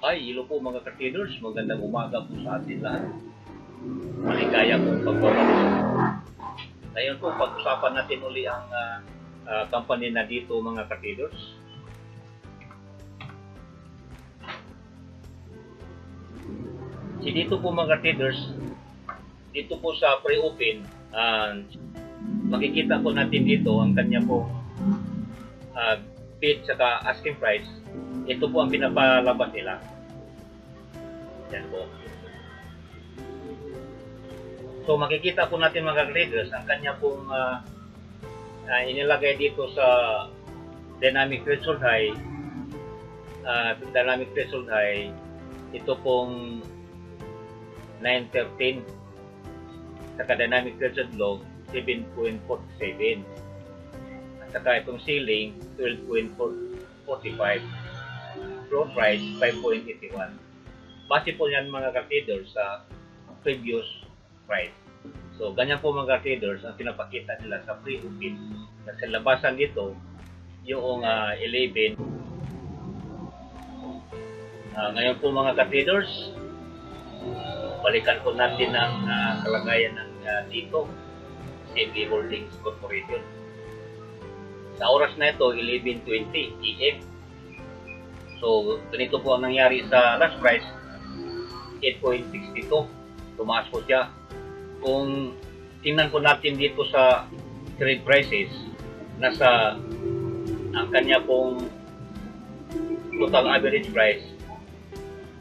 Ay, ilo po mga ka-traders, magandang umaga po sa atin lahat. Maligaya po pagbabalik. Ngayon po, pag-usapan natin uli ang ah, ah, company na dito mga ka-traders. Si dito po mga traders, dito po sa pre-open, ah, makikita po natin dito ang kanya po uh, bid saka asking price. Ito po ang pinapalabas nila. Yan po. So makikita po natin mga traders ang kanya pong ah, ah, inilagay dito sa dynamic threshold high uh, dynamic threshold high ito pong 913 saka dynamic threshold low 7.47 at saka itong ceiling 12.45 floor price 5.81 base yan mga ka-traders sa previous price. So ganyan po mga ka-traders ang pinapakita nila sa pre-open na sa labasan dito yung ah, 11 Ah, ngayon po mga ka-traders balikan po natin ang ah, kalagayan ng ah, dito. CMB Holdings Corporation. Sa oras na ito 11.20 PM so ganito po ang nangyari sa last price 8.62 tumaas po siya. Kung tingnan po natin dito sa trade prices nasa ang kanya pong total average price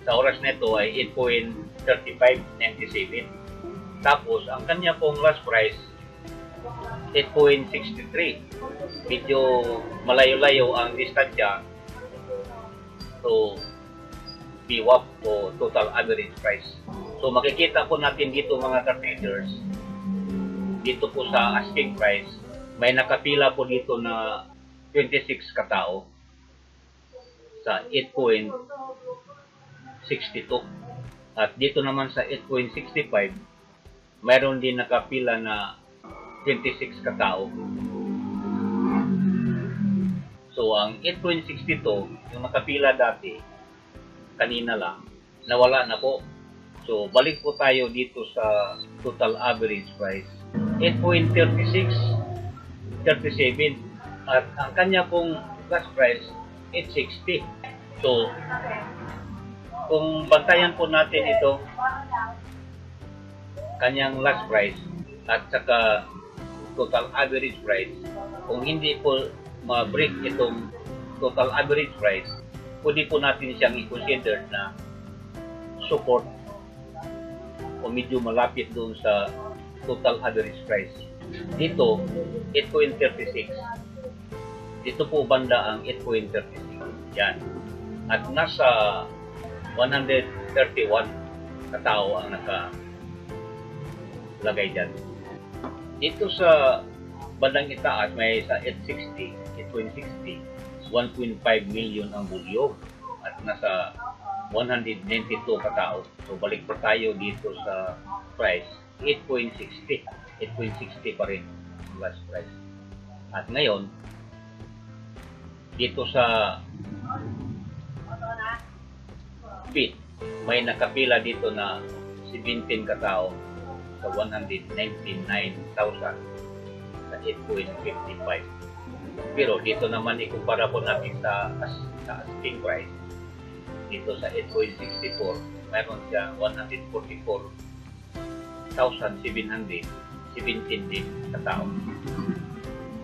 sa oras na ito ay 8.3597 tapos ang kanya pong last price 8.63 medyo malayo-layo ang distansya to BWAP o total average price. So makikita po natin dito mga ka-traders dito po sa asking price may nakapila po dito na 26 katao sa 8.62 at dito naman sa 8.65 mayroon din nakapila na 26 katao so ang 8.62 yung nakapila dati kanina lang nawala na po. So balik po tayo dito sa total average price. 8.36 37 at ang kanya pong last price 860 so kung bantayan po natin ito kanyang last price at saka total average price kung hindi po ma-break itong total average price pwede po natin siyang i-consider na support o medyo malapit doon sa total average price. Dito 8.36 dito po banda ang 8.36 yan. At nasa 131 katao ang naka lagay dyan. Dito sa bandang itaas may sa 860, 8.60, 1.5 million ang bulyo at nasa 192 katao. So balik pa tayo dito sa price, 8.60. 8.60 pa rin last price. At ngayon, dito sa feet, may nakapila dito na 17 katao sa 199,000 sa 8.55. Pero dito naman ikumpara po natin sa, sa asking price dito sa 8.64 meron siya 144,717 din katao.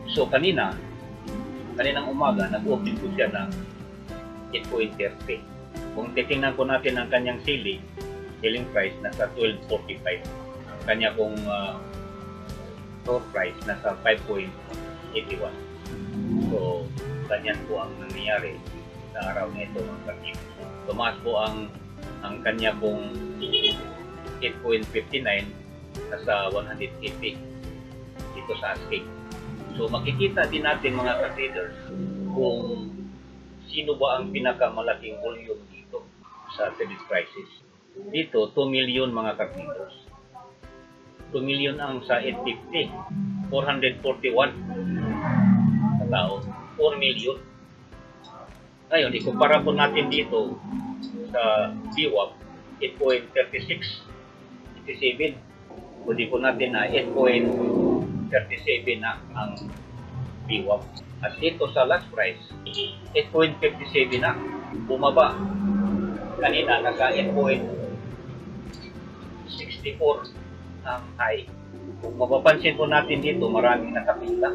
So kanina, kaninang umaga, nag-open po siya ng 8.30. Kung titingnan po natin ang kanyang ceiling, ceiling price nasa 12.45. Ang kanya pong uh, floor price nasa 5.81. So, ganyan po ang nangyayari sa araw na ito ng kapit. Tumaas po ang ang kanya pong 8.59 nasa 180 dito sa asking. So makikita din natin mga ka-traders kung sino ba ang pinakamalaking volume dito sa credit crisis. Dito, 2 million mga ka-traders. 2 million ang sa 850. 441 katao. 4 million. Ngayon, ikumpara po natin dito sa BWAP 8.36 37 Pwede po natin na 8.37 na ang BWAP. At dito sa last price, 8.57 na. Bumaba. Kanina, nasa 8.64 ang high. Kung mapapansin po natin dito, maraming nakapila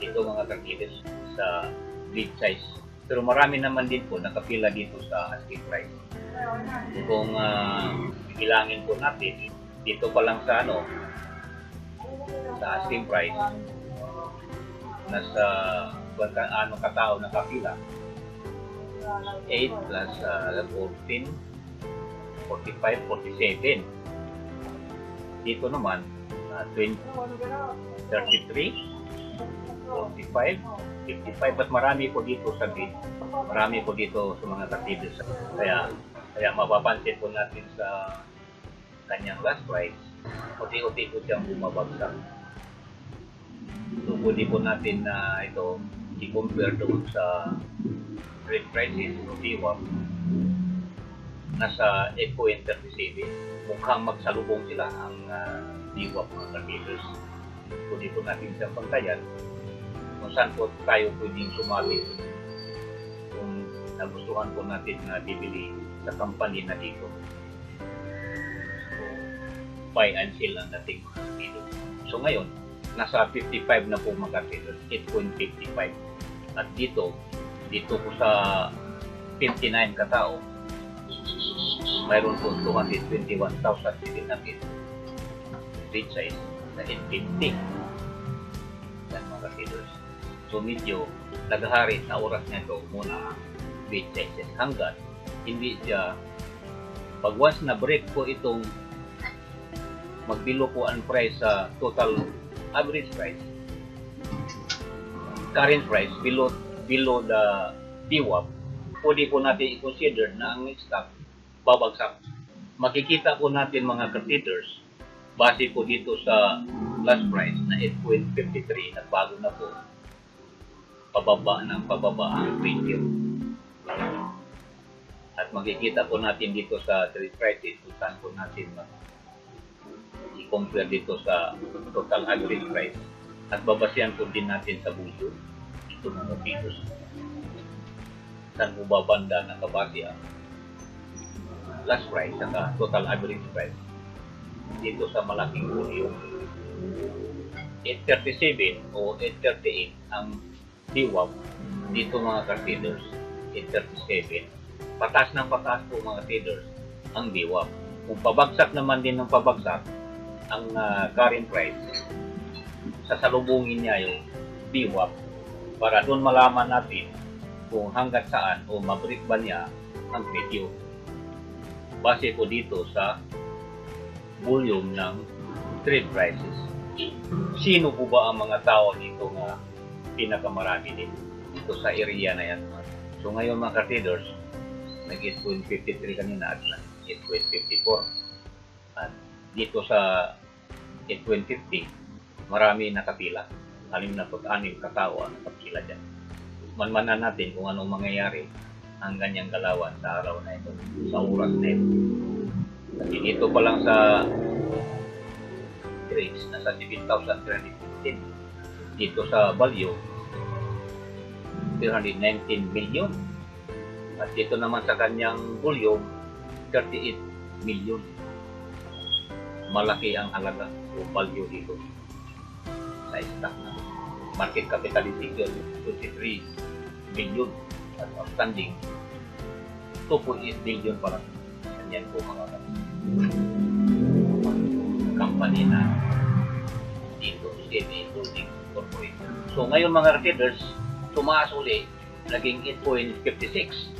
dito mga kakilis sa big size. Pero marami naman din po nakapila dito sa asking price. Kung uh, bilangin po natin, dito pa lang sa ano, sa asking price, nasa ka, ano katao nakapila. 8 plus uh, 14, 45, 47. Dito naman, uh, 20, 33, 45, 55 at marami po dito sa bid. Marami po dito sa mga katibis. Kaya kaya mapapansin po natin sa kanyang last price, unti-unti po siyang bumabagsak. So, pwede po natin na ito i-compare doon sa trade prices o DWAP nasa 8.37. Mukhang magsalubong sila ang uh, DWAP mga katibis. Pwede po natin siyang pagtayan kung saan po tayo pwedeng sumabit kung nagustuhan po natin na bibili sa company na dito. So, buy and sell ang dating mga dito. So ngayon, nasa 55 na po mga kilo, 8.55. At dito, dito po sa 59 katao, mayroon po 221,700 street size na 850 yan mga kilos. So medyo nagahari sa oras na ito muna ang bid sizes hanggat hindi siya pag once na break po itong magbilo po ang price sa total average price current price below below the DWAP pwede po natin i-consider na ang stock babagsak makikita po natin mga competitors base po dito sa last price na 8.53 nagbago na po pababa ng pababa ang premium at makikita po natin dito sa trade prices kung saan po natin i-compare dito sa total average price. At babasihan po din natin sa buso ito mga pisos saan po babanda nakabase ang last price at total average price dito sa malaking volume. 837 o 838 ang DWAP dito mga car-traders 837 patas ng patas po mga traders ang DWAP kung pabagsak naman din ng pabagsak ang uh, current price sasalubungin niya yung DWAP para doon malaman natin kung hanggat saan o mabreak ba niya ang video base po dito sa volume ng trade prices. Sino po ba ang mga tao dito na pinakamarami din dito sa area na yan? So ngayon mga traders, nag 8.53 kanina at 8.54. At dito sa 8.50, marami nakapila. Anim na pag-anim katao ang nakapila dyan. Manmanan natin kung anong mangyayari ang ganyang galawan sa araw na ito, sa oras na ito. Dito pa lang sa grades, nasa 7,315. Dito sa value, 319 million. At dito naman sa kanyang volume, 38 million. Malaki ang halaga o value dito sa stock na market capitalization 23 billion at outstanding 2.8 billion para yan po mga company na dito CNA Holding Corporation. So ngayon mga traders, tumaas uli, naging 8.56.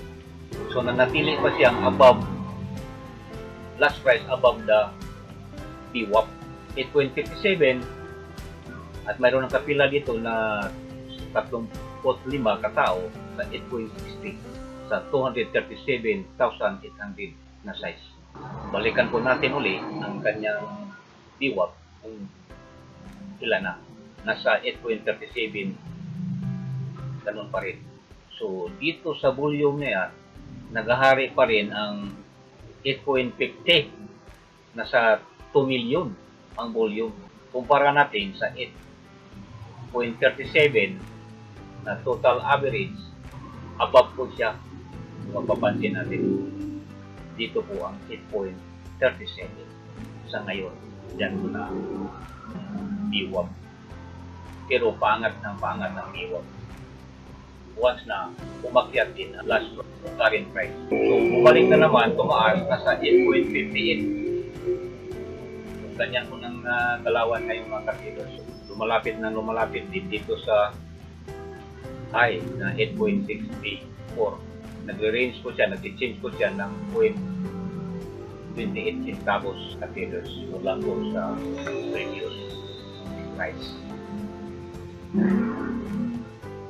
So nanatili pa siyang above last price above the PWAP 8.57 at mayroon ng kapila dito na 35 katao sa 8.60 sa 237,800 na size. Balikan po natin uli ang kanyang DWAP kung ilan na. Nasa 8.37 ganun pa rin. So, dito sa volume na yan, nagahari pa rin ang 8.50 nasa 2 million ang volume. Kumpara natin sa 8.37 na total average, above po siya. Kung mapapansin natin, dito po ang 8.37 sa ngayon. Diyan po na biwag. Pero pangat ng pangat ng biwag. Once na umakyat din ang last current price. So, bumalik na naman, tumaas na sa 8.58 ganyan po ng uh, galawan ngayong mga kapitals. Lumalapit na lumalapit din dito sa high na 8.64. Nagre-range po siya, nag-change po siya ng 0.28 centavos kapitals mula po sa previous price.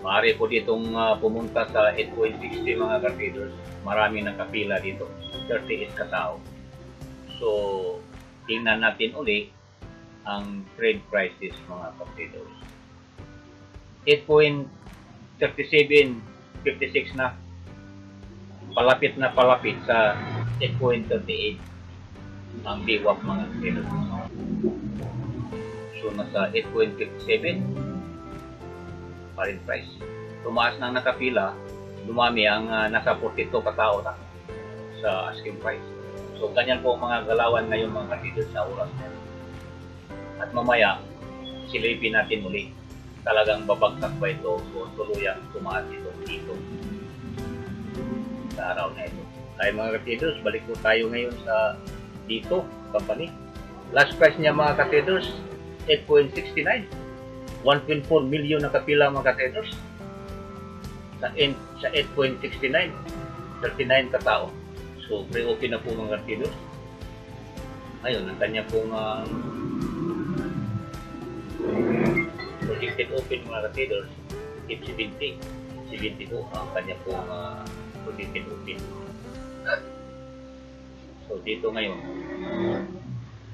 Maaari po ditong uh, pumunta sa 8.60 mga kapitals. Marami nakapila dito. 38 katao. So, tingnan natin uli ang trade prices mga kapitals. 8.3756 na palapit na palapit sa 8.38 ang biwak mga kapitals. So nasa 8.57 pa rin price. Tumaas na ang nakapila, dumami ang uh, nasa 42 katao na sa asking price. So, ganyan po ang mga galawan ngayon mga kapitid sa oras na. At mamaya, silipin natin muli. Talagang babagsak ba ito o tuluyang tumaas ito dito sa araw na ito. Tayo mga kapitid, balik po tayo ngayon sa dito, company. Last price niya mga kapitid, 8.69. 1.4 million na kapila mga kapitid. Sa, in- sa 8.69, 39 katao. So, pre-open na po mga Gartidos. Ngayon, ang kanya pong uh, projected open mga Gartidos, 870. 70 po ang kanya pong uh, projected open. So, dito ngayon,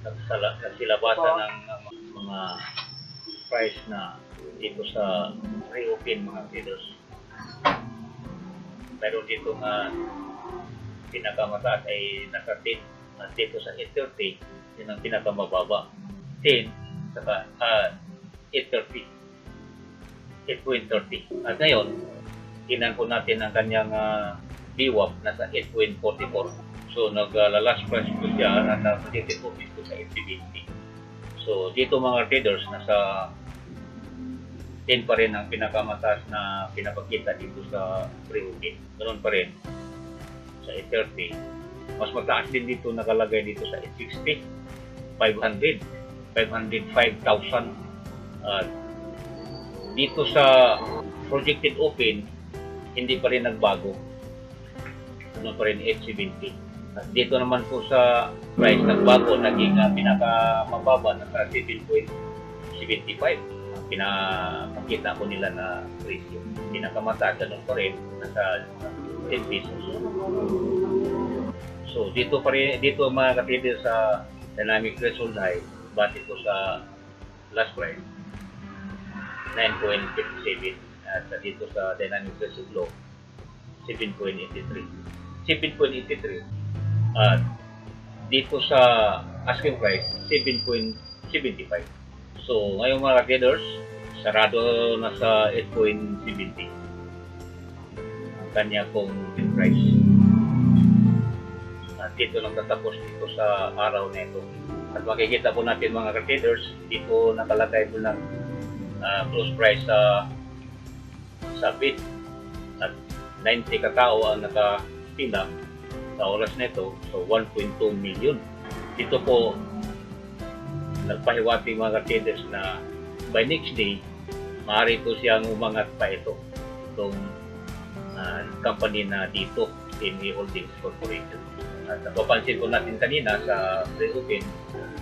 nagsala- nagsilabasan ng uh, mga price na dito sa pre-open mga Gartidos. Pero dito nga pinakamataas ay nasa 10 at dito sa 830 yun ang pinakamababa 10 saka uh, 830 8.30 at ngayon tinan po natin ang kanyang uh, BWAP nasa 8.44 so naglalas price po siya at uh, projected po dito sa 870 so dito mga traders nasa 10 pa rin ang pinakamataas na pinapakita dito sa pre-open. Ganun pa rin sa 830. Mas mataas din dito nakalagay dito sa 860, 500, 505,000. At dito sa projected open, hindi pa rin nagbago. Ano pa rin 870. At dito naman po sa price nagbago, naging uh, pinakamababa na sa 7.75 pinapakita ko nila na ratio. Pinakamataas ganun pa rin nasa 10 pesos. So dito pa rin, dito mga kapitid sa dynamic threshold high, base ko sa last price, 9.57. At dito sa dynamic threshold low, 7.83. 7.83. At dito sa asking price, 7.75. So, ngayong mga traders, sarado na sa 8.70 ang kanya pong price. At dito lang tatapos dito sa araw na ito. At makikita po natin mga traders, dito nakalagay po ng uh, close price sa sa bid at 90 katao ang nakapila sa oras na ito. So, 1.2 million. Dito po nagpahiwating mga traders na by next day, maaari po siyang umangat pa ito. Itong uh, company na dito, TME Holdings Corporation. At napapansin ko natin kanina sa pre-open,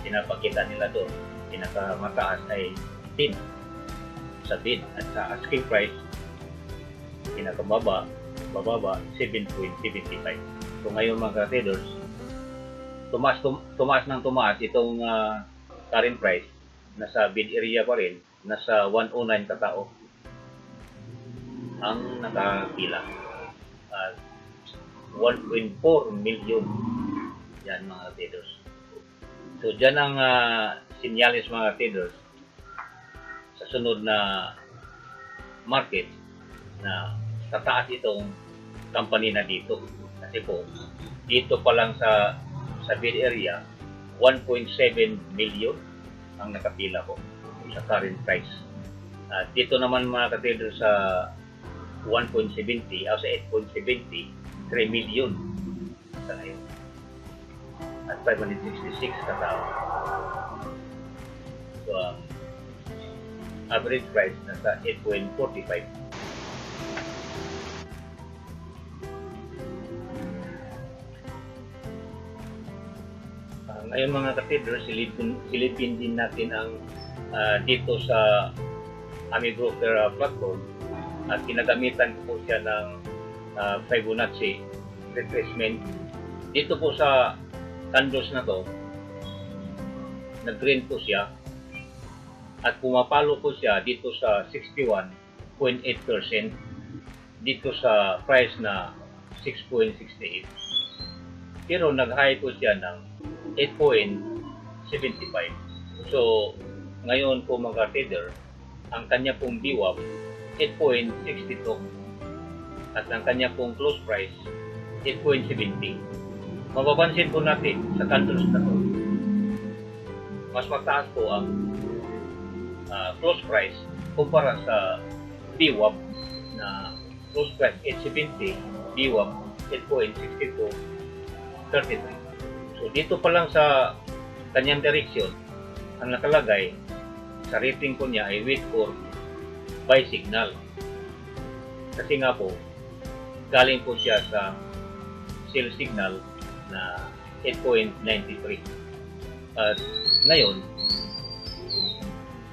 pinapakita nila doon, pinakamataas ay 10 sa bid at sa asking price, pinakamaba, bababa, 7.75. So ngayon mga traders, tumaas, tum, tumaas ng tumaas itong uh, current price, nasa bid area pa rin, nasa 109 katao ang nakapila. At 1.4 million. Yan mga traders. So dyan ang ah, sinyalis mga traders sa sunod na market na tataas itong company na dito. Kasi po, dito pa lang sa sa bid area, 1.7 million ang nakapila ko sa current price. At dito naman mga katrader sa 1.70 o sa 8.70, 3 million sa ngayon. At 566 katao. So, ang average price nasa 8.45. Ah, ngayon mga katidro, silipin, silipin din natin ang ah, dito sa Ami Broker ah, platform at kinagamitan po siya ng ah, Fibonacci retracement. Dito po sa candles na to, nag-green po siya at pumapalo po siya dito sa 61.8% dito sa price na 6.68 pero nag-high po siya ng 8.75 so ngayon po mga trader ang kanya pong VWAP 8.62 at ang kanya pong close price 8.70 mapapansin po natin sa candles na to. Mas mataas po ang ah, close price kumpara sa VWAP na close price 870 VWAP 8.62 33 so dito pa lang sa kanyang direction ang nakalagay sa rating ko niya ay wait for buy signal. Kasi nga po galing po siya sa sell signal na 8.93 at ngayon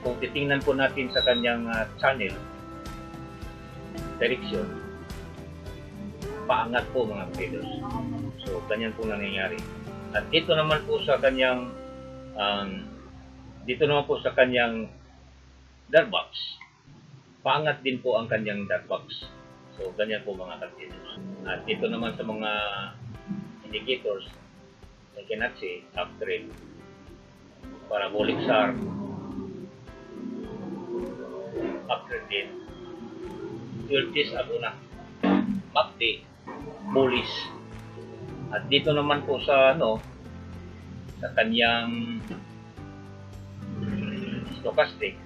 kung titingnan po natin sa kanyang ah, channel direction paangat po mga traders so ganyan po nangyayari. At dito naman po sa kanyang um, dito naman po sa kanyang dark box paangat din po ang kanyang dark box so ganyan po mga traders at dito naman sa mga indicators I cannot say uptrend parabolic SAR uptrend din. 12 days ago na? MACD bullish. At dito naman po sa ano sa kanyang stochastic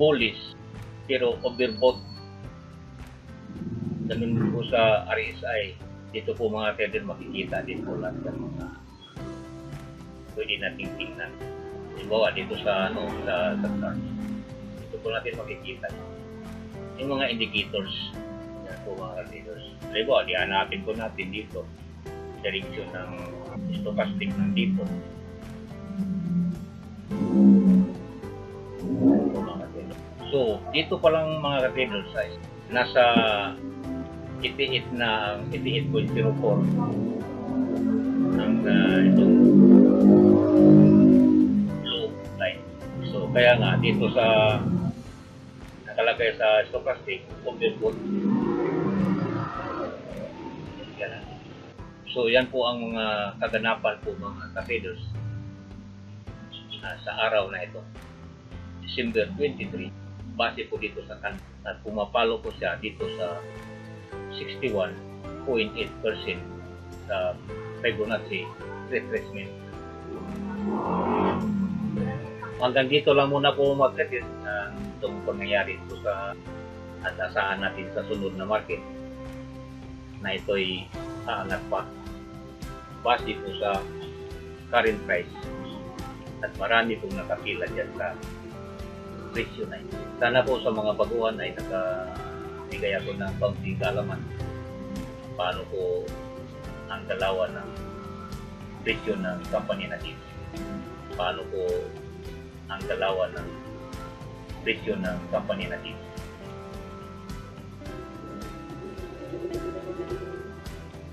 bullish pero overbought. Ganun po sa RSI dito po mga trader makikita din po lahat ng mga pwede nating tingnan. Halimbawa dito sa ano sa, sa chart po natin makikita. Yung mga indicators yan po mga traders halimbawa dihanapin po natin dito. Direction ng stochastic ng dito. So dito pa lang mga traders ay nasa 88 na ang 88.04 ang uh, itong low line. So kaya nga dito sa nakalagay sa stochastic. Yan. So yan po ang mga kaganapan po mga traders uh, sa araw na ito. December 23 base po dito sa kan at pumapalo po siya dito sa 61.8% sa Fibonacci retracement. Hanggang dito lang muna po mag-credit na itong pangyayari ito sa at asahan natin sa sunod na market na ito'y aangat pa base po sa current price at marami pong nakapila dyan sa presyo na ito. Sana po sa mga baguhan ay nakabigay ako ng kaunting kalaman paano po ang dalawa ng presyo ng company na dito. Paano po ang dalawa ng presyo ng company na dito.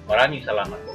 Maraming salamat po.